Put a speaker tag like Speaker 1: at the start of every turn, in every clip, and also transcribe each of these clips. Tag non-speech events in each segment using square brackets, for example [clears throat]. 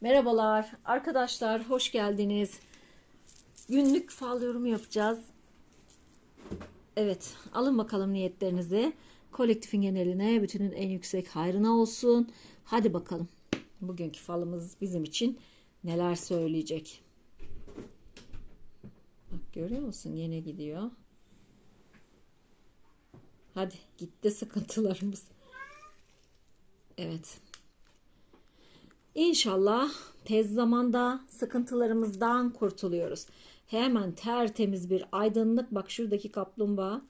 Speaker 1: Merhabalar arkadaşlar hoş geldiniz. Günlük fal yorumu yapacağız. Evet alın bakalım niyetlerinizi. Kolektifin geneline bütünün en yüksek hayrına olsun. Hadi bakalım. Bugünkü falımız bizim için neler söyleyecek. Bak görüyor musun yine gidiyor. Hadi gitti sıkıntılarımız. Evet. İnşallah tez zamanda sıkıntılarımızdan kurtuluyoruz. Hemen tertemiz bir aydınlık. Bak şuradaki kaplumbağa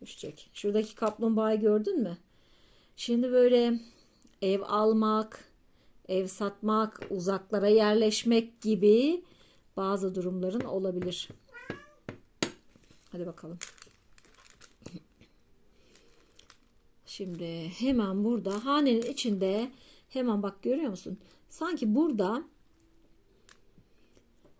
Speaker 1: düşecek. Şuradaki kaplumbağayı gördün mü? Şimdi böyle ev almak, ev satmak, uzaklara yerleşmek gibi bazı durumların olabilir. Hadi bakalım. Şimdi hemen burada hanenin içinde hemen bak görüyor musun? Sanki burada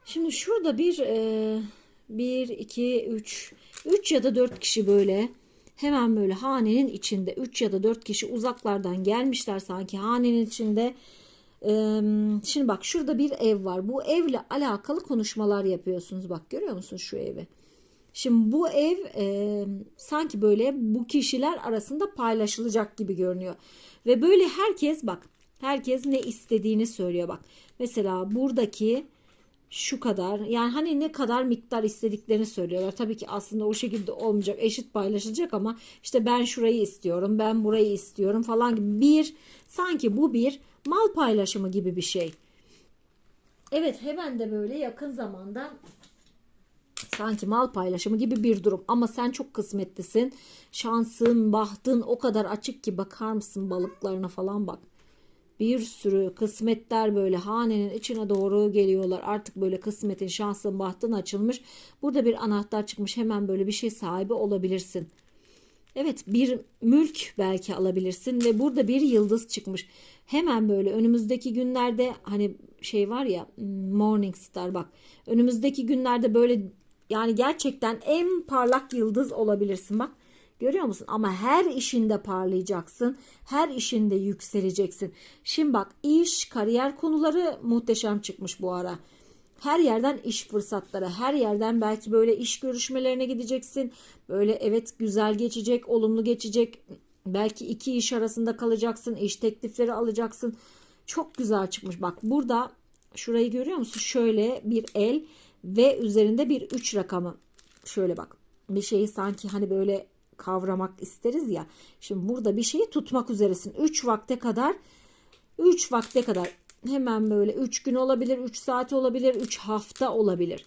Speaker 1: şimdi şurada bir e, bir iki üç üç ya da dört kişi böyle hemen böyle hanenin içinde üç ya da dört kişi uzaklardan gelmişler sanki hanenin içinde. E, şimdi bak şurada bir ev var. Bu evle alakalı konuşmalar yapıyorsunuz. Bak görüyor musun şu evi? Şimdi bu ev e, sanki böyle bu kişiler arasında paylaşılacak gibi görünüyor. Ve böyle herkes bak herkes ne istediğini söylüyor bak. Mesela buradaki şu kadar yani hani ne kadar miktar istediklerini söylüyorlar. Tabii ki aslında o şekilde olmayacak eşit paylaşılacak ama işte ben şurayı istiyorum ben burayı istiyorum falan gibi bir sanki bu bir mal paylaşımı gibi bir şey. Evet hemen de böyle yakın zamanda sanki mal paylaşımı gibi bir durum ama sen çok kısmetlisin şansın bahtın o kadar açık ki bakar mısın balıklarına falan bak bir sürü kısmetler böyle hanenin içine doğru geliyorlar. Artık böyle kısmetin şansın bahtın açılmış. Burada bir anahtar çıkmış. Hemen böyle bir şey sahibi olabilirsin. Evet bir mülk belki alabilirsin ve burada bir yıldız çıkmış. Hemen böyle önümüzdeki günlerde hani şey var ya Morning Star bak. Önümüzdeki günlerde böyle yani gerçekten en parlak yıldız olabilirsin. Bak. Görüyor musun? Ama her işinde parlayacaksın. Her işinde yükseleceksin. Şimdi bak iş, kariyer konuları muhteşem çıkmış bu ara. Her yerden iş fırsatları, her yerden belki böyle iş görüşmelerine gideceksin. Böyle evet güzel geçecek, olumlu geçecek. Belki iki iş arasında kalacaksın, iş teklifleri alacaksın. Çok güzel çıkmış. Bak burada şurayı görüyor musun? Şöyle bir el ve üzerinde bir 3 rakamı. Şöyle bak. Bir şeyi sanki hani böyle kavramak isteriz ya. Şimdi burada bir şeyi tutmak üzeresin. 3 vakte kadar 3 vakte kadar hemen böyle 3 gün olabilir, 3 saat olabilir, 3 hafta olabilir.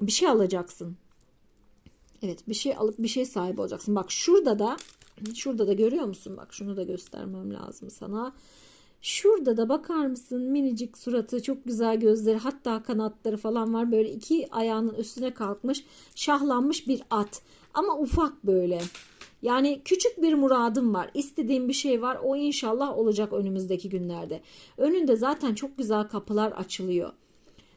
Speaker 1: Bir şey alacaksın. Evet bir şey alıp bir şey sahibi olacaksın. Bak şurada da şurada da görüyor musun? Bak şunu da göstermem lazım sana. Şurada da bakar mısın minicik suratı çok güzel gözleri hatta kanatları falan var böyle iki ayağının üstüne kalkmış şahlanmış bir at ama ufak böyle yani küçük bir muradım var istediğim bir şey var o inşallah olacak önümüzdeki günlerde önünde zaten çok güzel kapılar açılıyor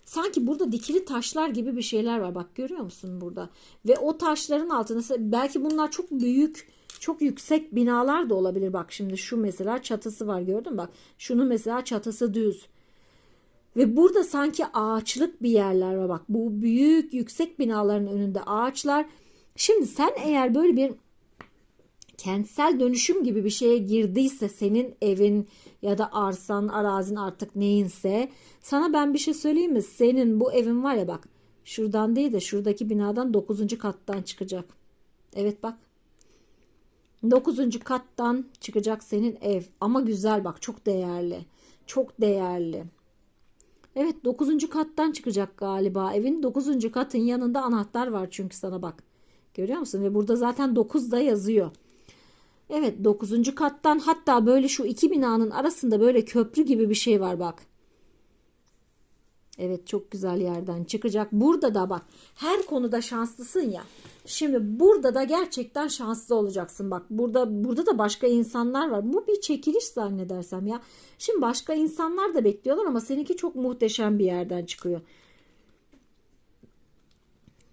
Speaker 1: sanki burada dikili taşlar gibi bir şeyler var bak görüyor musun burada ve o taşların altında belki bunlar çok büyük çok yüksek binalar da olabilir. Bak şimdi şu mesela çatısı var gördün mü? Bak şunun mesela çatısı düz. Ve burada sanki ağaçlık bir yerler var. Bak bu büyük yüksek binaların önünde ağaçlar. Şimdi sen eğer böyle bir kentsel dönüşüm gibi bir şeye girdiyse senin evin ya da arsan, arazin artık neyinse sana ben bir şey söyleyeyim mi? Senin bu evin var ya bak şuradan değil de şuradaki binadan 9. kattan çıkacak. Evet bak 9. kattan çıkacak senin ev. Ama güzel bak çok değerli. Çok değerli. Evet 9. kattan çıkacak galiba evin. 9. katın yanında anahtar var çünkü sana bak. Görüyor musun? Ve burada zaten 9 da yazıyor. Evet 9. kattan hatta böyle şu iki binanın arasında böyle köprü gibi bir şey var bak. Evet çok güzel yerden çıkacak. Burada da bak her konuda şanslısın ya. Şimdi burada da gerçekten şanslı olacaksın. Bak burada burada da başka insanlar var. Bu bir çekiliş zannedersem ya. Şimdi başka insanlar da bekliyorlar ama seninki çok muhteşem bir yerden çıkıyor.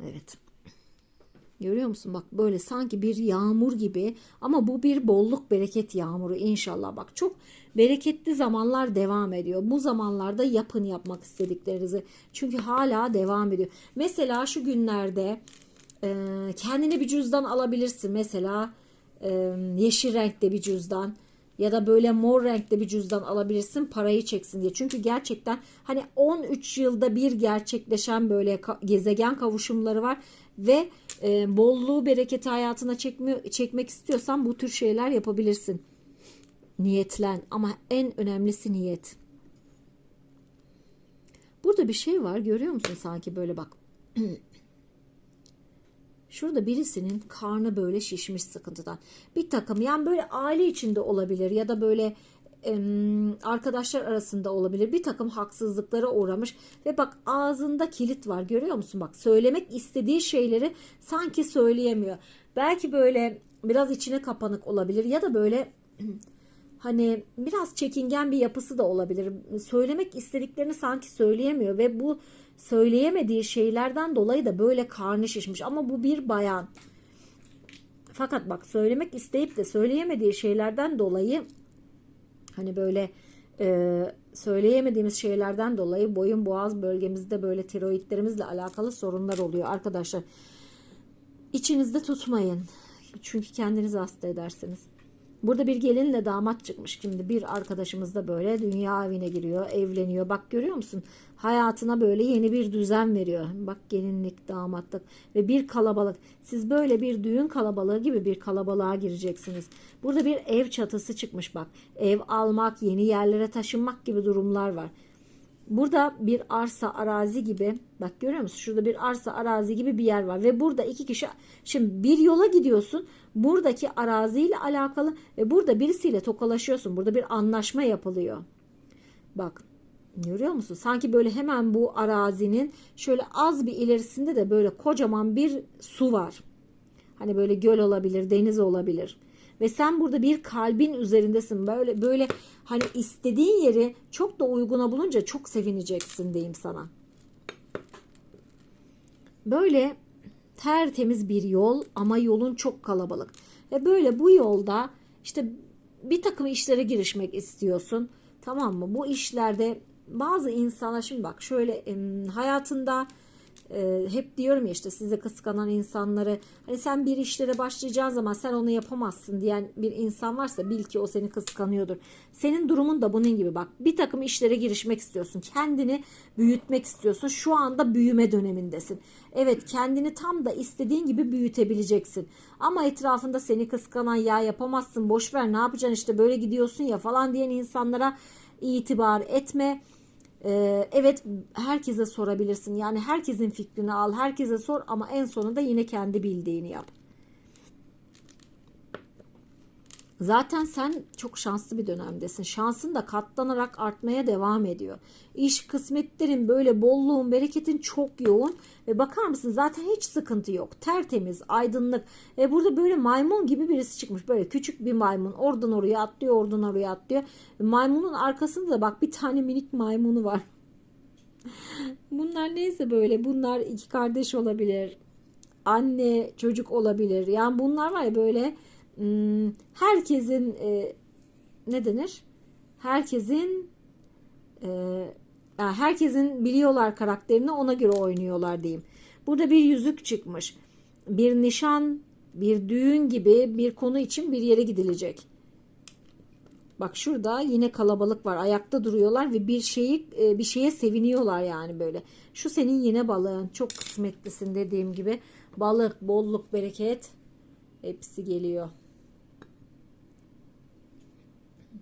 Speaker 1: Evet. Görüyor musun? Bak böyle sanki bir yağmur gibi ama bu bir bolluk bereket yağmuru inşallah. Bak çok bereketli zamanlar devam ediyor. Bu zamanlarda yapın yapmak istediklerinizi. Çünkü hala devam ediyor. Mesela şu günlerde e, kendine bir cüzdan alabilirsin. Mesela e, yeşil renkte bir cüzdan ya da böyle mor renkte bir cüzdan alabilirsin parayı çeksin diye. Çünkü gerçekten hani 13 yılda bir gerçekleşen böyle gezegen kavuşumları var ve e, bolluğu bereketi hayatına çekmiyor, çekmek istiyorsan bu tür şeyler yapabilirsin. Niyetlen ama en önemlisi niyet. Burada bir şey var görüyor musun sanki böyle bak. [clears throat] Şurada birisinin karnı böyle şişmiş sıkıntıdan. Bir takım yani böyle aile içinde olabilir ya da böyle arkadaşlar arasında olabilir. Bir takım haksızlıklara uğramış ve bak ağzında kilit var görüyor musun? Bak söylemek istediği şeyleri sanki söyleyemiyor. Belki böyle biraz içine kapanık olabilir ya da böyle [clears throat] hani biraz çekingen bir yapısı da olabilir. Söylemek istediklerini sanki söyleyemiyor ve bu söyleyemediği şeylerden dolayı da böyle karnı şişmiş. Ama bu bir bayan. Fakat bak söylemek isteyip de söyleyemediği şeylerden dolayı hani böyle e, söyleyemediğimiz şeylerden dolayı boyun boğaz bölgemizde böyle tiroidlerimizle alakalı sorunlar oluyor arkadaşlar. İçinizde tutmayın. Çünkü kendinizi hasta edersiniz. Burada bir gelinle damat çıkmış. Şimdi bir arkadaşımız da böyle dünya evine giriyor, evleniyor. Bak görüyor musun? Hayatına böyle yeni bir düzen veriyor. Bak gelinlik, damatlık ve bir kalabalık. Siz böyle bir düğün kalabalığı gibi bir kalabalığa gireceksiniz. Burada bir ev çatısı çıkmış bak. Ev almak, yeni yerlere taşınmak gibi durumlar var. Burada bir arsa arazi gibi bak görüyor musun? Şurada bir arsa arazi gibi bir yer var ve burada iki kişi şimdi bir yola gidiyorsun. Buradaki araziyle alakalı ve burada birisiyle tokalaşıyorsun. Burada bir anlaşma yapılıyor. Bak görüyor musun? Sanki böyle hemen bu arazinin şöyle az bir ilerisinde de böyle kocaman bir su var. Hani böyle göl olabilir, deniz olabilir. Ve sen burada bir kalbin üzerindesin. Böyle böyle hani istediğin yeri çok da uyguna bulunca çok sevineceksin diyeyim sana. Böyle tertemiz bir yol ama yolun çok kalabalık. Ve böyle bu yolda işte bir takım işlere girişmek istiyorsun. Tamam mı? Bu işlerde bazı insana şimdi bak şöyle hayatında e, hep diyorum ya işte size kıskanan insanları hani sen bir işlere başlayacağın zaman sen onu yapamazsın diyen bir insan varsa bil ki o seni kıskanıyordur. Senin durumun da bunun gibi bak bir takım işlere girişmek istiyorsun kendini büyütmek istiyorsun şu anda büyüme dönemindesin. Evet kendini tam da istediğin gibi büyütebileceksin ama etrafında seni kıskanan ya yapamazsın boş ver ne yapacaksın işte böyle gidiyorsun ya falan diyen insanlara itibar etme. Ee, evet herkese sorabilirsin. Yani herkesin fikrini al, herkese sor ama en sonunda yine kendi bildiğini yap. Zaten sen çok şanslı bir dönemdesin. Şansın da katlanarak artmaya devam ediyor. İş kısmetlerin böyle bolluğun, bereketin çok yoğun ve bakar mısın zaten hiç sıkıntı yok. Tertemiz, aydınlık. E burada böyle maymun gibi birisi çıkmış. Böyle küçük bir maymun. Oradan oraya atlıyor, oradan oraya atlıyor. Maymunun arkasında da bak bir tane minik maymunu var. [laughs] Bunlar neyse böyle bunlar iki kardeş olabilir. Anne çocuk olabilir. Yani bunlar var ya böyle herkesin e, ne denir? Herkesin e, herkesin biliyorlar karakterini ona göre oynuyorlar diyeyim. Burada bir yüzük çıkmış. Bir nişan, bir düğün gibi bir konu için bir yere gidilecek. Bak şurada yine kalabalık var. Ayakta duruyorlar ve bir şeyi bir şeye seviniyorlar yani böyle. Şu senin yine balığın. Çok kısmetlisin dediğim gibi. Balık, bolluk, bereket hepsi geliyor.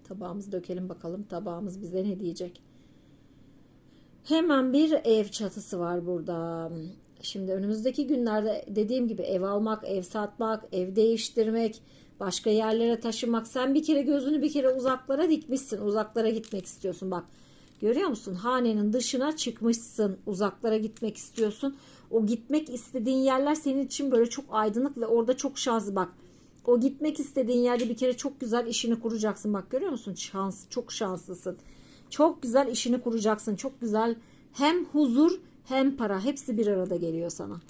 Speaker 1: Tabağımızı dökelim bakalım. Tabağımız bize ne diyecek? Hemen bir ev çatısı var burada. Şimdi önümüzdeki günlerde dediğim gibi ev almak, ev satmak, ev değiştirmek, başka yerlere taşımak. Sen bir kere gözünü bir kere uzaklara dikmişsin. Uzaklara gitmek istiyorsun bak. Görüyor musun? Hanenin dışına çıkmışsın. Uzaklara gitmek istiyorsun. O gitmek istediğin yerler senin için böyle çok aydınlık ve orada çok şanslı bak. O gitmek istediğin yerde bir kere çok güzel işini kuracaksın. Bak görüyor musun? Şans, çok şanslısın. Çok güzel işini kuracaksın. Çok güzel hem huzur hem para hepsi bir arada geliyor sana.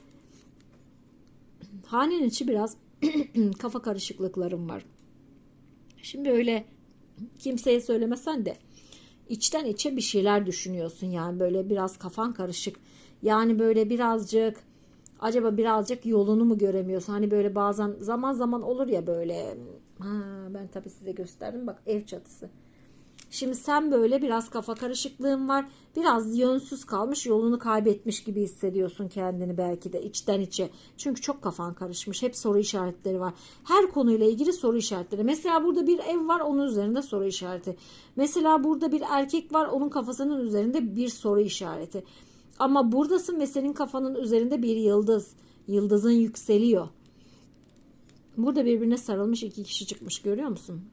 Speaker 1: hanenin içi biraz [clears throat] kafa karışıklıklarım var. Şimdi öyle kimseye söylemesen de içten içe bir şeyler düşünüyorsun yani böyle biraz kafan karışık. Yani böyle birazcık acaba birazcık yolunu mu göremiyorsun? Hani böyle bazen zaman zaman olur ya böyle ha, ben tabii size gösterdim bak ev çatısı. Şimdi sen böyle biraz kafa karışıklığın var. Biraz yönsüz kalmış, yolunu kaybetmiş gibi hissediyorsun kendini belki de içten içe. Çünkü çok kafan karışmış. Hep soru işaretleri var. Her konuyla ilgili soru işaretleri. Mesela burada bir ev var, onun üzerinde soru işareti. Mesela burada bir erkek var, onun kafasının üzerinde bir soru işareti. Ama buradasın ve senin kafanın üzerinde bir yıldız. Yıldızın yükseliyor. Burada birbirine sarılmış iki kişi çıkmış görüyor musun?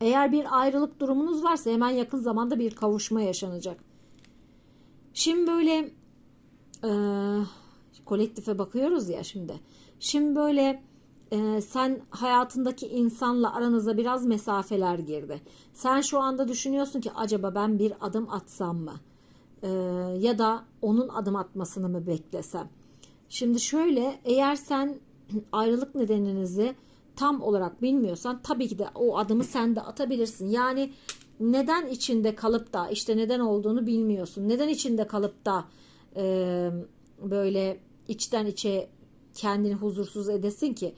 Speaker 1: Eğer bir ayrılık durumunuz varsa hemen yakın zamanda bir kavuşma yaşanacak. Şimdi böyle e, kolektife bakıyoruz ya şimdi. Şimdi böyle e, sen hayatındaki insanla aranıza biraz mesafeler girdi. Sen şu anda düşünüyorsun ki acaba ben bir adım atsam mı? E, ya da onun adım atmasını mı beklesem? Şimdi şöyle eğer sen [clears throat] ayrılık nedeninizi tam olarak bilmiyorsan tabii ki de o adımı sen de atabilirsin. Yani neden içinde kalıp da işte neden olduğunu bilmiyorsun. Neden içinde kalıp da e, böyle içten içe kendini huzursuz edesin ki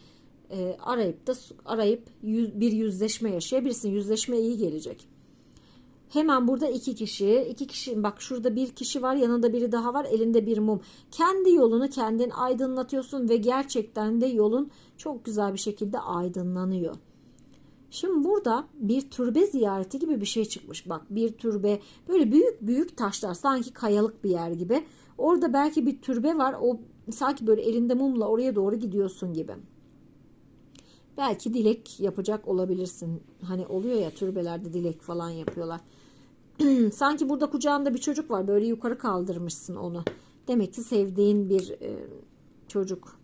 Speaker 1: e, arayıp da arayıp yüz, bir yüzleşme yaşayabilirsin. Yüzleşme iyi gelecek. Hemen burada iki kişi, iki kişi bak şurada bir kişi var, yanında biri daha var, elinde bir mum. Kendi yolunu kendin aydınlatıyorsun ve gerçekten de yolun çok güzel bir şekilde aydınlanıyor. Şimdi burada bir türbe ziyareti gibi bir şey çıkmış. Bak bir türbe böyle büyük büyük taşlar sanki kayalık bir yer gibi. Orada belki bir türbe var. O sanki böyle elinde mumla oraya doğru gidiyorsun gibi. Belki dilek yapacak olabilirsin. Hani oluyor ya türbelerde dilek falan yapıyorlar. [clears throat] Sanki burada kucağında bir çocuk var. Böyle yukarı kaldırmışsın onu. Demek ki sevdiğin bir e, çocuk.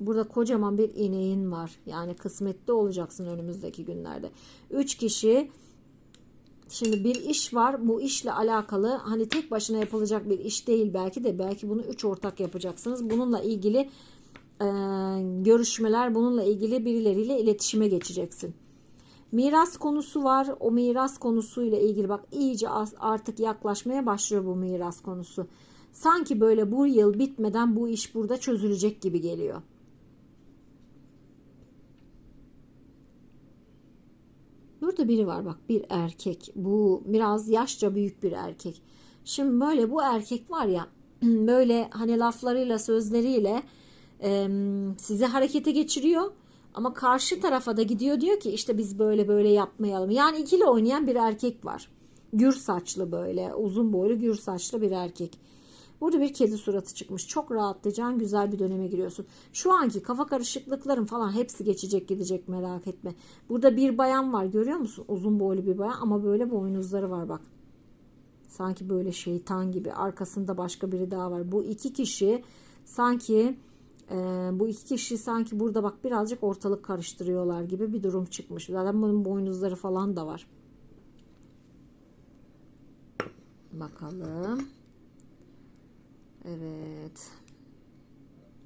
Speaker 1: Burada kocaman bir ineğin var. Yani kısmetli olacaksın önümüzdeki günlerde. Üç kişi Şimdi bir iş var. Bu işle alakalı hani tek başına yapılacak bir iş değil belki de belki bunu üç ortak yapacaksınız. Bununla ilgili e, görüşmeler, bununla ilgili birileriyle iletişime geçeceksin. Miras konusu var. O miras konusuyla ilgili bak iyice artık yaklaşmaya başlıyor bu miras konusu. Sanki böyle bu yıl bitmeden bu iş burada çözülecek gibi geliyor. Burada biri var bak bir erkek. Bu biraz yaşça büyük bir erkek. Şimdi böyle bu erkek var ya [clears throat] böyle hani laflarıyla sözleriyle e, sizi harekete geçiriyor. Ama karşı tarafa da gidiyor diyor ki işte biz böyle böyle yapmayalım. Yani ikili oynayan bir erkek var. Gür saçlı böyle uzun boylu gür saçlı bir erkek. Burada bir kedi suratı çıkmış. Çok rahatlayacağın güzel bir döneme giriyorsun. Şu anki kafa karışıklıkların falan hepsi geçecek gidecek merak etme. Burada bir bayan var görüyor musun? Uzun boylu bir bayan ama böyle boynuzları var bak. Sanki böyle şeytan gibi. Arkasında başka biri daha var. Bu iki kişi sanki e, bu iki kişi sanki burada bak birazcık ortalık karıştırıyorlar gibi bir durum çıkmış. Zaten bunun boynuzları falan da var. Bakalım. Evet.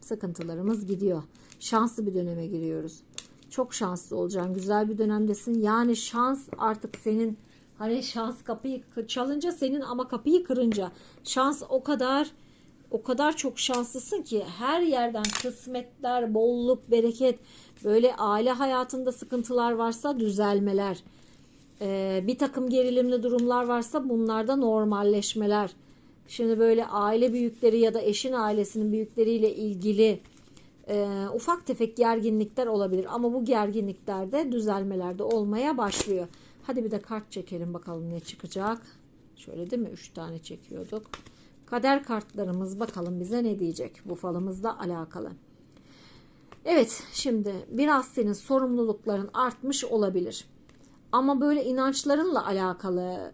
Speaker 1: Sıkıntılarımız gidiyor. Şanslı bir döneme giriyoruz. Çok şanslı olacaksın. Güzel bir dönemdesin. Yani şans artık senin hani şans kapıyı çalınca senin ama kapıyı kırınca şans o kadar o kadar çok şanslısın ki her yerden kısmetler, bolluk, bereket, böyle aile hayatında sıkıntılar varsa düzelmeler, ee, bir takım gerilimli durumlar varsa bunlarda normalleşmeler. Şimdi böyle aile büyükleri ya da eşin ailesinin büyükleriyle ilgili e, ufak tefek gerginlikler olabilir. Ama bu gerginliklerde düzelmelerde olmaya başlıyor. Hadi bir de kart çekelim bakalım ne çıkacak. Şöyle değil mi? 3 tane çekiyorduk. Kader kartlarımız bakalım bize ne diyecek bu falımızla alakalı. Evet şimdi biraz senin sorumlulukların artmış olabilir. Ama böyle inançlarınla alakalı,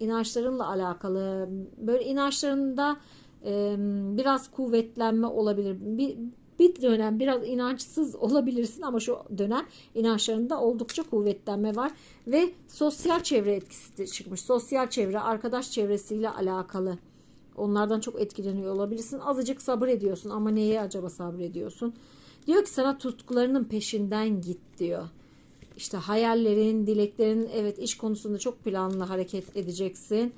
Speaker 1: inançlarınla alakalı, böyle inançlarında e, biraz kuvvetlenme olabilir. Bir, bir dönem biraz inançsız olabilirsin ama şu dönem inançlarında oldukça kuvvetlenme var ve sosyal çevre etkisi de çıkmış. Sosyal çevre, arkadaş çevresiyle alakalı Onlardan çok etkileniyor olabilirsin. Azıcık sabır ediyorsun ama neye acaba sabrediyorsun? Diyor ki sana tutkularının peşinden git diyor. İşte hayallerin, dileklerin evet iş konusunda çok planlı hareket edeceksin.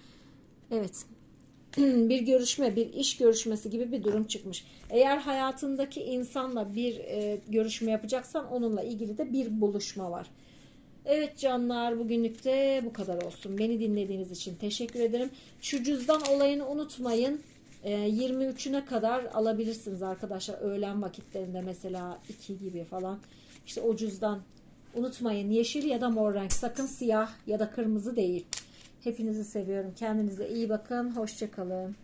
Speaker 1: Evet [clears throat] bir görüşme, bir iş görüşmesi gibi bir durum çıkmış. Eğer hayatındaki insanla bir e, görüşme yapacaksan onunla ilgili de bir buluşma var. Evet canlar bugünlük de bu kadar olsun. Beni dinlediğiniz için teşekkür ederim. Şu cüzdan olayını unutmayın. E, 23'üne kadar alabilirsiniz arkadaşlar. Öğlen vakitlerinde mesela 2 gibi falan. İşte o cüzdan unutmayın. Yeşil ya da mor renk. Sakın siyah ya da kırmızı değil. Hepinizi seviyorum. Kendinize iyi bakın. Hoşçakalın.